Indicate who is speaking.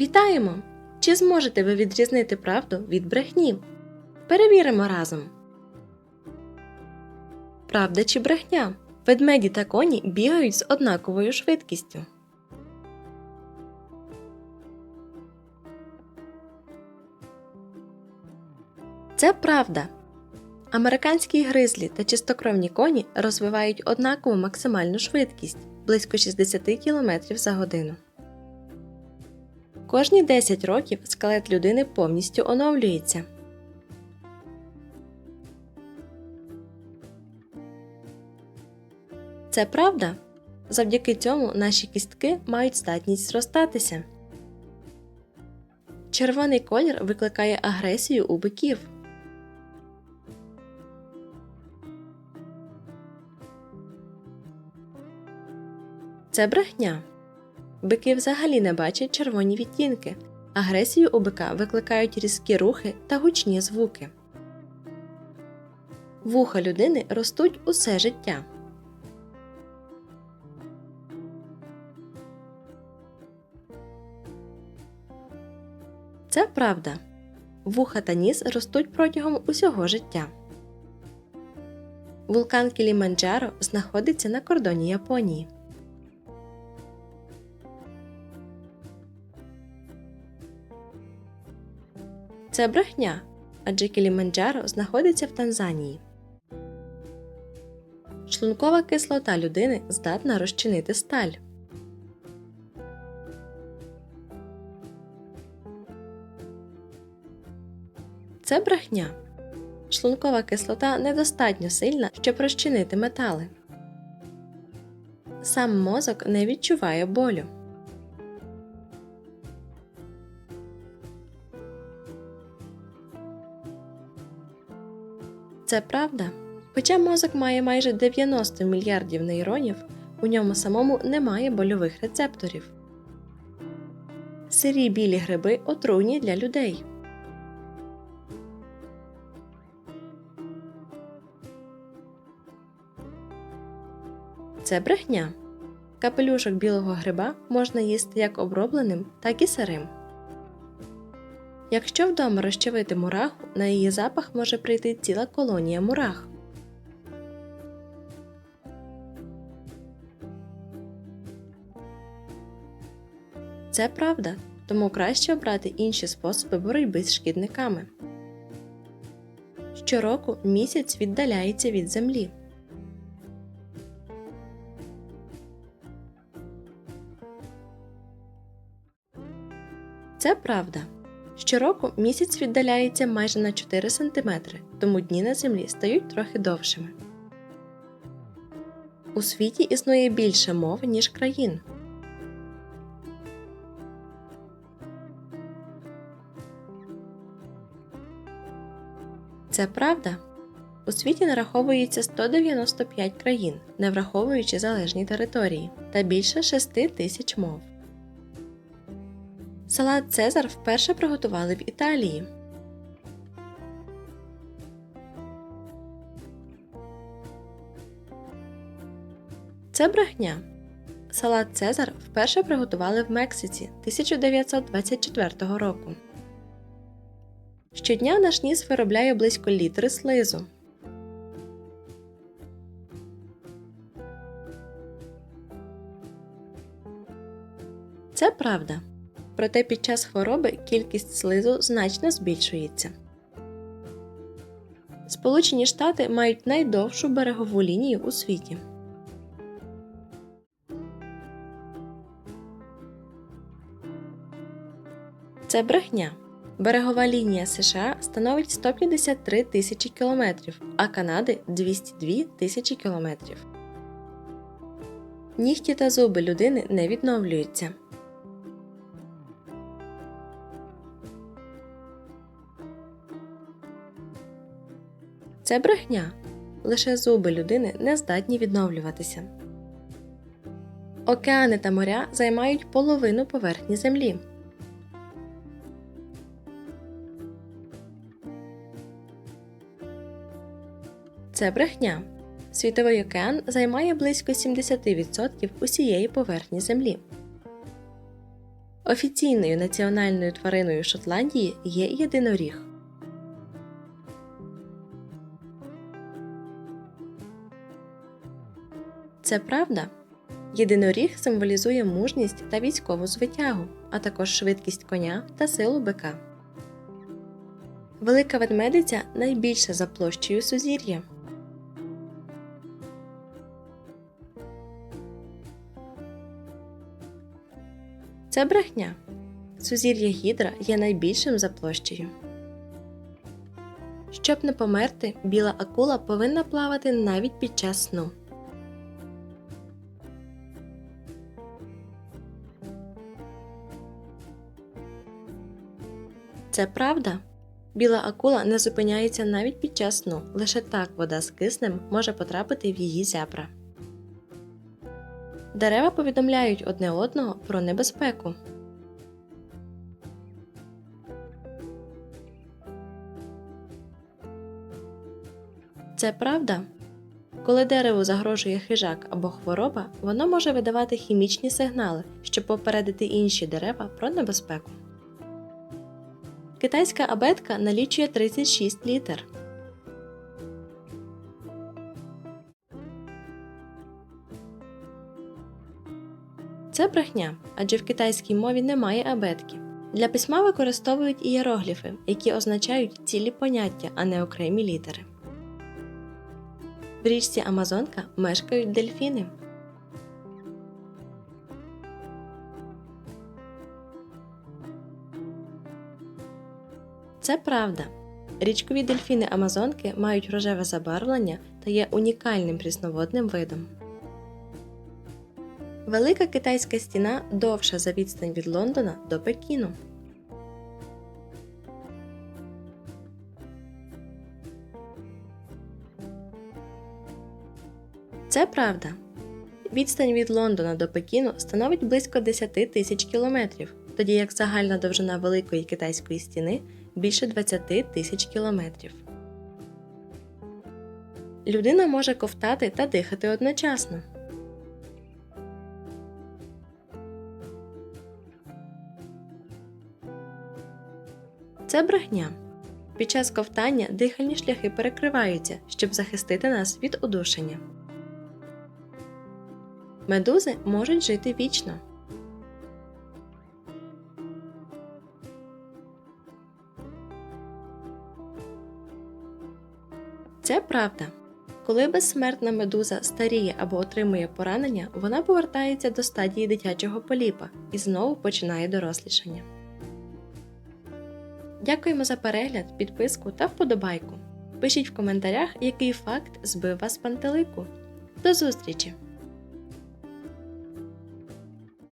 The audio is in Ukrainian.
Speaker 1: Вітаємо! Чи зможете ви відрізнити правду від брехні? Перевіримо разом. Правда чи брехня? Ведмеді та коні бігають з однаковою швидкістю. Це правда. Американські гризлі та чистокровні коні розвивають однакову максимальну швидкість близько 60 км за годину. Кожні 10 років скелет людини повністю оновлюється. Це правда. Завдяки цьому наші кістки мають здатність зростатися. Червоний колір викликає агресію у биків. Це брехня. Бики взагалі не бачать червоні відтінки. Агресію у бика викликають різкі рухи та гучні звуки. Вуха людини ростуть усе життя. Це правда. Вуха та ніс ростуть протягом усього життя. Вулкан Кіліманджаро знаходиться на кордоні Японії. Це брехня, адже Кіліманджаро знаходиться в Танзанії. Шлункова кислота людини здатна розчинити сталь. Це брехня. Шлункова кислота недостатньо сильна, щоб розчинити метали. Сам мозок не відчуває болю. Це правда. Хоча мозок має майже 90 мільярдів нейронів, у ньому самому немає больових рецепторів. Сирі білі гриби отруйні для людей. Це брехня. Капелюшок білого гриба можна їсти як обробленим, так і сирим. Якщо вдома розчавити мураху, на її запах може прийти ціла колонія мурах. Це правда, тому краще обрати інші способи боротьби з шкідниками. Щороку місяць віддаляється від землі. Це правда. Щороку місяць віддаляється майже на 4 см, тому дні на землі стають трохи довшими. У світі існує більше мов, ніж країн. Це правда. У світі нараховується 195 країн, не враховуючи залежні території, та більше 6 тисяч мов. Салат Цезар вперше приготували в Італії. Це брехня. Салат Цезар вперше приготували в Мексиці 1924 року. Щодня наш ніс виробляє близько літри слизу. Це правда. Проте під час хвороби кількість слизу значно збільшується. Сполучені Штати мають найдовшу берегову лінію у світі. Це брехня. Берегова лінія США становить 153 тисячі кілометрів, а Канади 202 тисячі кілометрів. Нігті та зуби людини не відновлюються. Це брехня. Лише зуби людини не здатні відновлюватися. Океани та моря займають половину поверхні Землі. Це брехня. Світовий океан займає близько 70% усієї поверхні Землі. Офіційною національною твариною Шотландії є єдиноріг. Це правда. Єдиноріг символізує мужність та військову звитягу, а також швидкість коня та силу бика. Велика ведмедиця найбільша за площею сузір'я. Це брехня. Сузір'я Гідра є найбільшим за площею. Щоб не померти, біла акула повинна плавати навіть під час сну. Це правда. Біла акула не зупиняється навіть під час сну. Лише так вода з киснем може потрапити в її зябра. Дерева повідомляють одне одного про небезпеку. Це правда. Коли дереву загрожує хижак або хвороба, воно може видавати хімічні сигнали, щоб попередити інші дерева про небезпеку. Китайська абетка налічує 36 літер. Це брехня, адже в китайській мові немає абетки. Для письма використовують ієрогліфи, які означають цілі поняття, а не окремі літери. В річці Амазонка мешкають дельфіни. Це правда. Річкові дельфіни Амазонки мають рожеве забарвлення та є унікальним прісноводним видом. Велика китайська стіна довша за відстань від Лондона до Пекіну. Це правда. Відстань від Лондона до Пекіну становить близько 10 тисяч кілометрів, тоді як загальна довжина Великої китайської стіни більше 20 тисяч кілометрів. Людина може ковтати та дихати одночасно. Це брехня. Під час ковтання дихальні шляхи перекриваються, щоб захистити нас від удушення. Медузи можуть жити вічно. Це правда. Коли безсмертна медуза старіє або отримує поранення, вона повертається до стадії дитячого поліпа і знову починає дорослішання. Дякуємо за перегляд, підписку та вподобайку. Пишіть в коментарях, який факт збив вас з пантелику. До зустрічі!